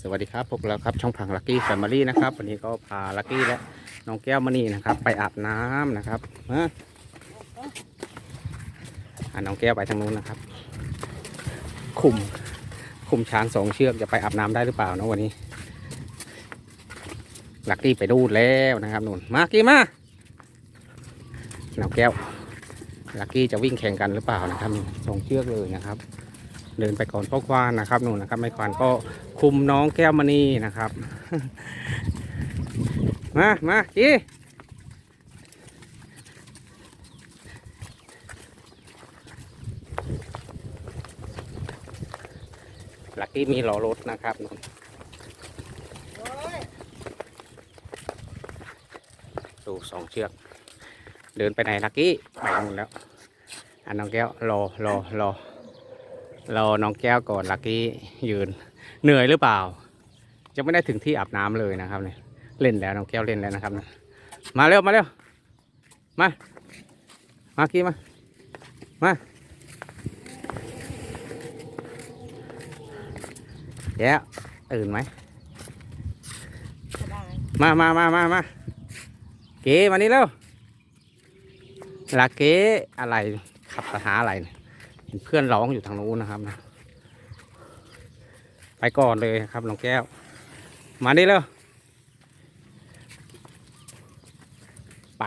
สวัสดีครับพวกเราครับช่องผังลักกี้แฟมิลี่นะครับ วันนี้ก็พาลักกี้และน้องแก้วมณีนะครับ ไปอาบน้ำนะครับมาอะน้องแก้วไปทางนู้นนะครับ คุมคุมช้างสองเชือกจะไปอาบน้ำได้หรือเปล่านะวันนี้ลักกี้ไปดูดแล้วนะครับนู่นมากี้มาน้องแก้วลักกี้จะวิ่งแข่งกันหรือเปล่านะครับสองเชือกเลยนะครับ เดินไปก่อนพ่อควานนะครับนู่นนะครับไม่ควานก็คุมน้องแก้วมณีนะครับ มามาจีลักกี้มีล้อรถนะครับนู่นดูสองเชือก เดินไปไหนลักกี้ไปนู่นแล้วอันน้องแก้วรอรอรอ รอน้องแก้วก่อนลักกี้ยืนเหนื่อยหรือเปล่าจะไม่ได้ถึงที่อาบน้ำเลยนะครับเนี่ยเล่นแล้วน้องแก้วเล่นแล้วนะครับมาเร็วมาเร็วมามากี้มามาแก้วตื่นไหมมามามามามาเก๋มานี่เร็วลักเก๋อะไรขับคาถาอะไรเนี่ย เพื่อนร้องอยู่ทางนู้นนะครับนะไปก่อนเลยครับน้องแก้ว มาดิเร็วไป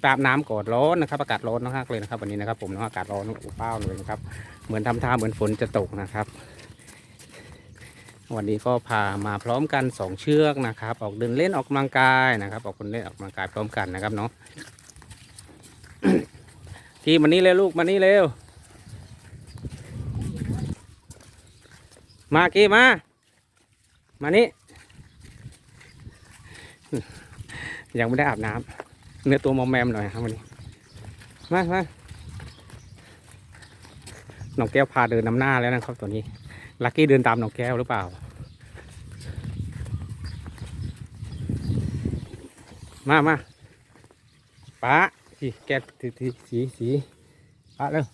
ไปอาบน้ำก่อนร้อนนะครับ อากาศร้อนมากเลยนะครับ วันนี้นะครับผมนะอากาศร้อนอบอ้าเลยนะครับ เหมือนทำท่าเหมือนฝนจะตกนะครับ วันนี้ก็พามาพร้อมกันสองเชือกนะครับ ออกเดินเล่นออกกำลังกายนะครับ ออกคนเล่นออกกำลังกายพร้อมกันนะครับเนาะทีมานี่เร็วลูกมานี่เร็ว มากี้มา มานี่ ยังไม่ได้อาบน้ำเนื้อตัวมอมแมมหน่อยครับวันนี้ มามาน้องแก้วพาเดินนำหน้าแล้วนะครับตัวนี้ ลักกี้เดินตามน้องแก้วหรือเปล่า มามาป้าสีแก้วสีสีสีสีป้าเร็ว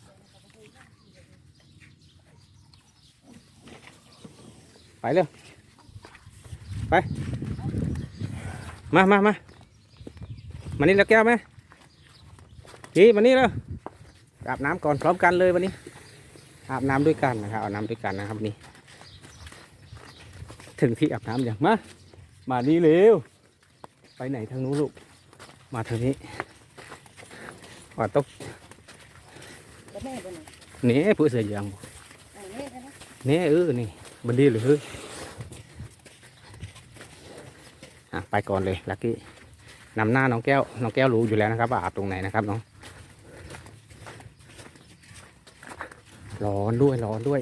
ไปเร็ว ไป มามามามานี่แล้วแก้วไหมจีมานี่แล้วอาบน้ำก่อนพร้อมกันเลยวันนี้ อาบน้ำด้วยกันนะครับอาบน้ำด้วยกันนะครับวันนี้ถึงที่อาบน้ำอย่างมา มานี่เร็ว ไปไหนทางนู้นลูก มาทางนี้ว่าต้องแล้วแม่ไปไหนนี่ผู้เสียอย่างไหนแม่ไปนะนี่เออนี่ บันดีหรืออะไปก่อนเลยลักกี้นำหน้าน้องแก้ว น้องแก้วรู้อยู่แล้วนะครับว่าอาบตรงไหนนะครับน้องร้อนด้วยร้อนด้วย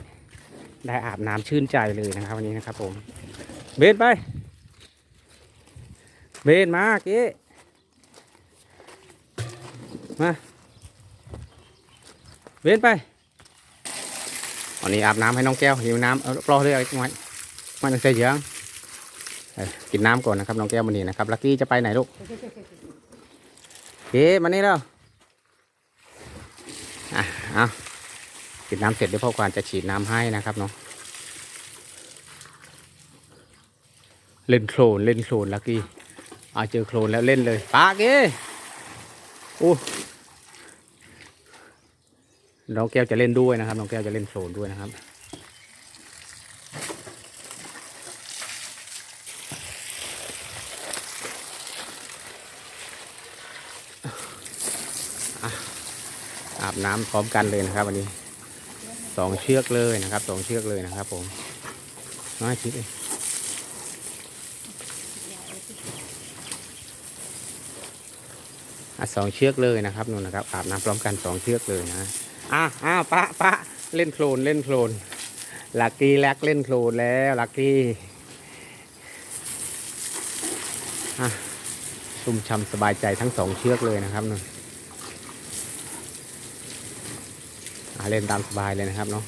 ได้อาบน้ำชื่นใจเลยนะครับ วันนี้นะครับ ผม เบนไป เบนมาเก้มา เบนไป วันนี้อาบน้ำให้น้องแก้วหิวน้ำเอารอเลยไอ้ไว้มันจะเยอะกินน้ำก่อนนะครับน้องแก้ววันนี้นะครับลักกี้จะไปไหนลูกเก๋มานี่แล้วอะเอากินน้ำเสร็จเดี๋ยวพ่อควานจะฉีดน้ำให้นะครับเนาะเล่นโคลนเล่นโคลนลักกี้อาเจอโคลนแล้วเล่นเลยปาเก๋อู้ น้องแก้วจะเล่นด้วยนะครับ น้องแก้วจะเล่นโคลนด้วยนะครับ อาบน้ำพร้อมกันเลยนะครับ วันนี้สองเชือกเลยนะครับสองเชือกเลยนะครับ ผมน้อยชิดเลยอะสองเชือกเลยนะครับนู่นนะครับ อาบน้ำพร้อมกันสองเชือกเลยนะ อะอ้าวปะปะเล่นโคลนเล่นโคลนลักกี้แลกเล่นโคลนแล้วลักกี้อะชุ่มช่ำสบายใจทั้งสองเชือกเลยนะครับนู่นเล่นตามสบายเลยนะครับเนาะ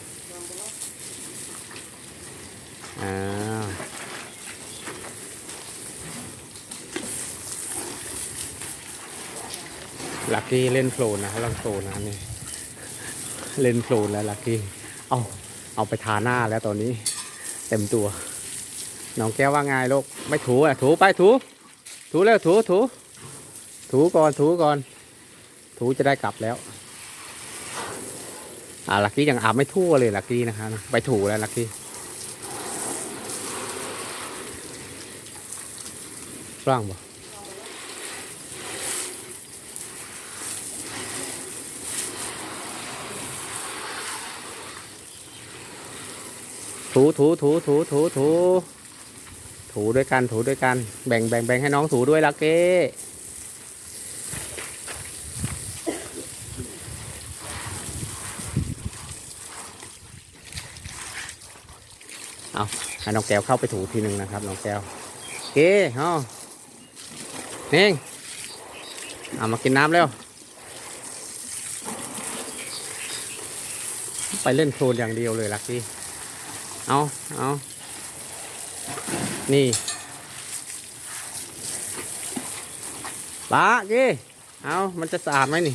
อ่าลักกี้เล่นโคลนนะครับลังโคลนนะนี่ เล่นโคลนแล้วลักกี้ เอาเอาไปทาหน้าแล้วตอนนี้ เต็มตัว น้องแก้วว่าไงลูก ไม่ถูอะ ถูไปถู ถูแล้วถูถู ถูก่อนถูก่อน ถูจะได้กลับแล้วอ่าลักกี้ยังอาบไม่ทั่วเลยลักกี้นะคะไปถูแล้วลักกี้ร่างบ่ ถูถูถูถูถูถูถูด้วยกันถูด้วยกันแบ่งแบ่งแบ่งให้น้องถูด้วยลักกี้ให้น้องแก้วเข้าไปถูทีหนึ่งนะครับน้องแก้วเคเฮาเน่งเอามากินน้ำเร็วไปเล่นโคลนอย่างเดียวเลยลักกี้ เอาเอานี่ปะกี้เอามันจะสะอาดไหมนี่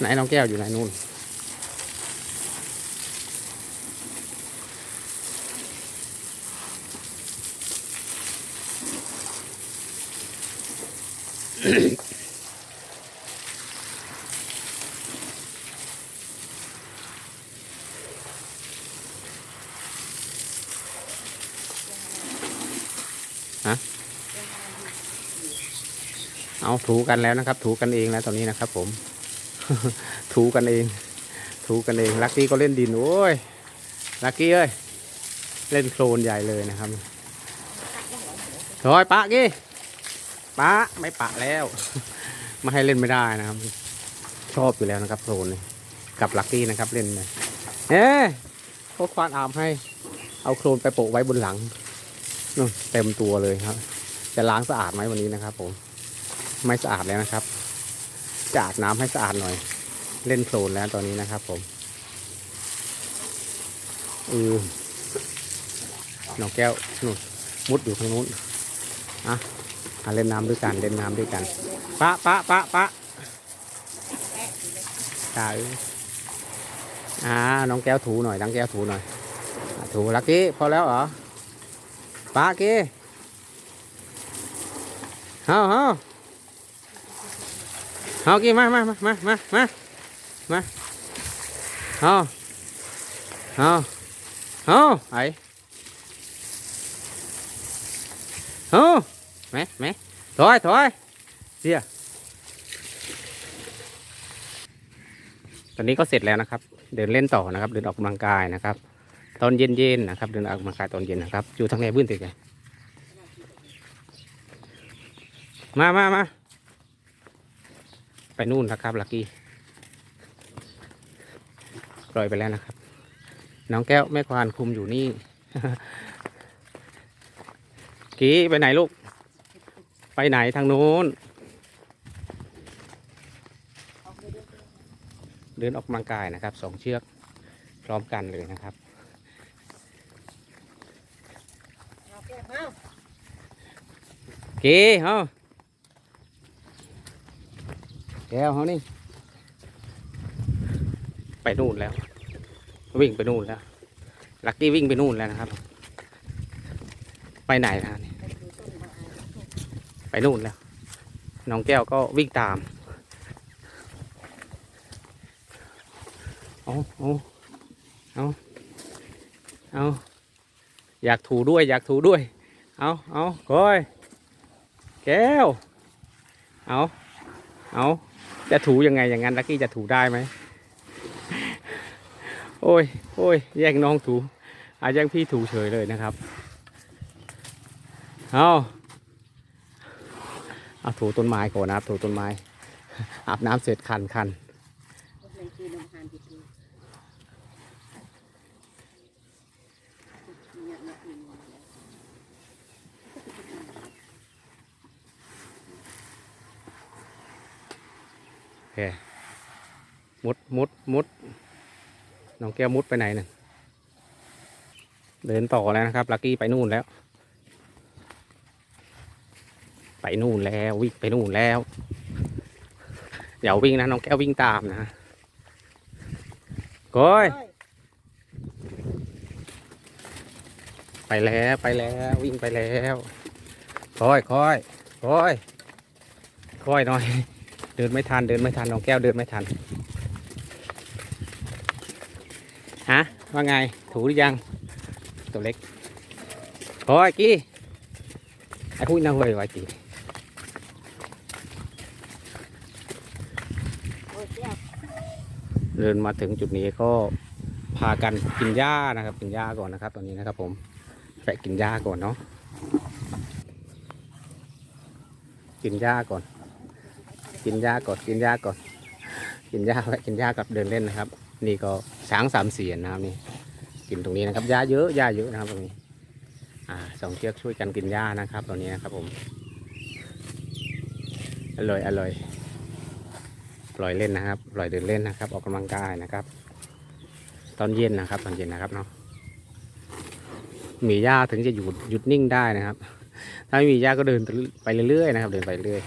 ไหนน้องแก้วอยู่ไหนนู่นเอ ถูกันแล้วนะครับ ถูกันเองแล้วตอนนี้นะครับ ผม ถูกันเอง ถูกันเองลักกี้ก็เล่นดินโอ้ยลักกี้เอ้ยเล่นโคลนใหญ่เลยนะครับถอยปะกี้ปะไม่ปะแล้วไม่ให้เล่นไม่ได้นะครับ ชอบอยู่แล้วนะครับโคลนกับลักกี้นะครับเล่นเลยเอ๊ะพวกควานอาบให้ เอาโคลนไปโปะไว้บนหลังนู่นเต็มตัวเลยครับ จะล้างสะอาดไหมวันนี้นะครับผม ไม่สะอาดแล้วนะครับจะอาบน้ำให้สะอาดหน่อย เล่นโคลนแล้วตอนนี้นะครับ ผมอือน้องแก้วนู่นมุดอยู่ทางนู้นอะอะเล่นน้ำด้วยกันเล่นน้ำด้วยกันปะปะปะปะตาอ้ยอ่าน้องแก้วถูหน่อยน้องแก้วถูหน่อยอถูลักกี้พอแล้วเหรอปะกี้เฮ้าเฮ้า เอากี่มามามามามามามาเอาเอาเอาไอเอาแม่แม่ถอยถอยเสียตอนนี้ก็เสร็จแล้วนะครับ เดินเล่นต่อนะครับ เดินออกกำลังกายนะครับ ตอนเย็นๆนะครับ เดินออกกำลังกายตอนเย็นนะครับ อยู่ทางไหนบื้นติดกันมามามา ไปนู่นนะครับลักกี้ปล่อยไปแล้วนะครับ น้องแก้วแม่ควานคุมอยู่นี่กี้ไปไหนลูก ไปไหนทางนู้น เดินออกกำลังกายนะครับสองเชือกพร้อมกันเลยนะครับเอาแก้วเอากี้เฮา แก้วเฮานี่ ไปนู่นแล้ว วิ่งไปนู่นแล้ว ลักกี้วิ่งไปนู่นแล้วนะครับ ไปไหนนะนี่ไปนู่นแล้ว น้องแก้วก็วิ่งตามเอาเอาเอาเอาอยากถูด้วย อยากถูด้วย เอาเอาโอ้ยแก้ว เอาเอา จะถูยังไงอย่างนั้นลักกี้จะถูได้ไหมโอ้ยโอ้ยแย่งน้องถูอาแย่งพี่ถูเฉยเลยนะครับเอาเอาถูต้นไม้ก่อนนะครับถูต้นไม้อาบน้ำเสร็จคันคัน พวกนั้นคือนมทานผิดทีเนี่ยเนี่ยเนี่ยเนี่ย โอ เคมุดมุดมุดน้องแก้วมุดไปไหนน่ะเดินต่อแล้วนะครับ ลักกี้ไปนู่นแล้ว ไปนู่นแล้ววิ่งไปนู่นแล้วอย่าวิ่งนะน้องแก้ววิ่งตามนะก้อยเฮ้ยไปแล้วไปแล้ววิ่งไปแล้ว ค่อยค่อยค่อยค่อยหน่อย เดินไม่ทันเดินไม่ทันน้องแก้วเดินไม่ทันฮะว่าไงถูหรือยัง ตัวเล็กค่อยกี้ไอ้พูดน่าเว้ยไว้กี้เดินมาถึงจุดนี้ก็พากันกินหญ้านะครับ กินหญ้าก่อนนะครับ ตอนนี้นะครับผมแวะกินหญ้าก่อนเนาะกินหญ้าก่อน กินหญ้าก่อนกินหญ้าก่อนกินหญ้าแวะกินหญ้ากับเดินเล่นนะครับ นี่ก็ช้างสามเสียนนะครับนี่ กินตรงนี้นะครับหญ้าเยอะหญ้าเยอะนะครับตรงนี้ อ่าสองเชือกช่วยกันกินหญ้านะครับตรงนี้นะครับผมอร่อยอร่อยปล่อยเล่นนะครับปล่อยเดินเล่นนะครับ ออกกำลังกายนะครับ ตอนเย็นนะครับ ตอนเย็นนะครับเนาะมีหญ้าถึงจะหยุดหยุดนิ่งได้นะครับ ถ้าไม่มีหญ้าก็เดินไปเรื่อยๆนะครับ เดินไปเรื่อย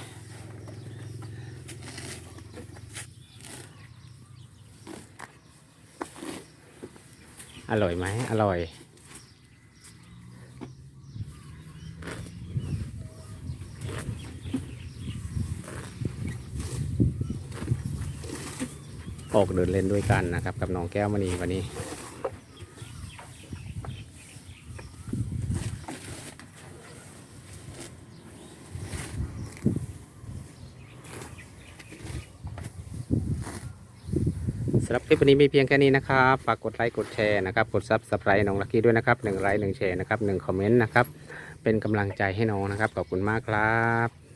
อร่อยไหมอร่อย ออกเดินเล่นด้วยกันนะครับ กับน้องแก้วมณีวันนี้ำหรับคลิปวันนี้มีเพียงแค่นี้นะครับฝากกดไลค์กดแชร์นะครับกดซับสไครต์น้องลักกี้ด้วยนะครับหนึ่งไลค์หนึ่งแชร์นะครับหนึ่งคอมเมนต์นะครับเป็นกำลังใจให้น้องนะครับขอบคุณมากครับ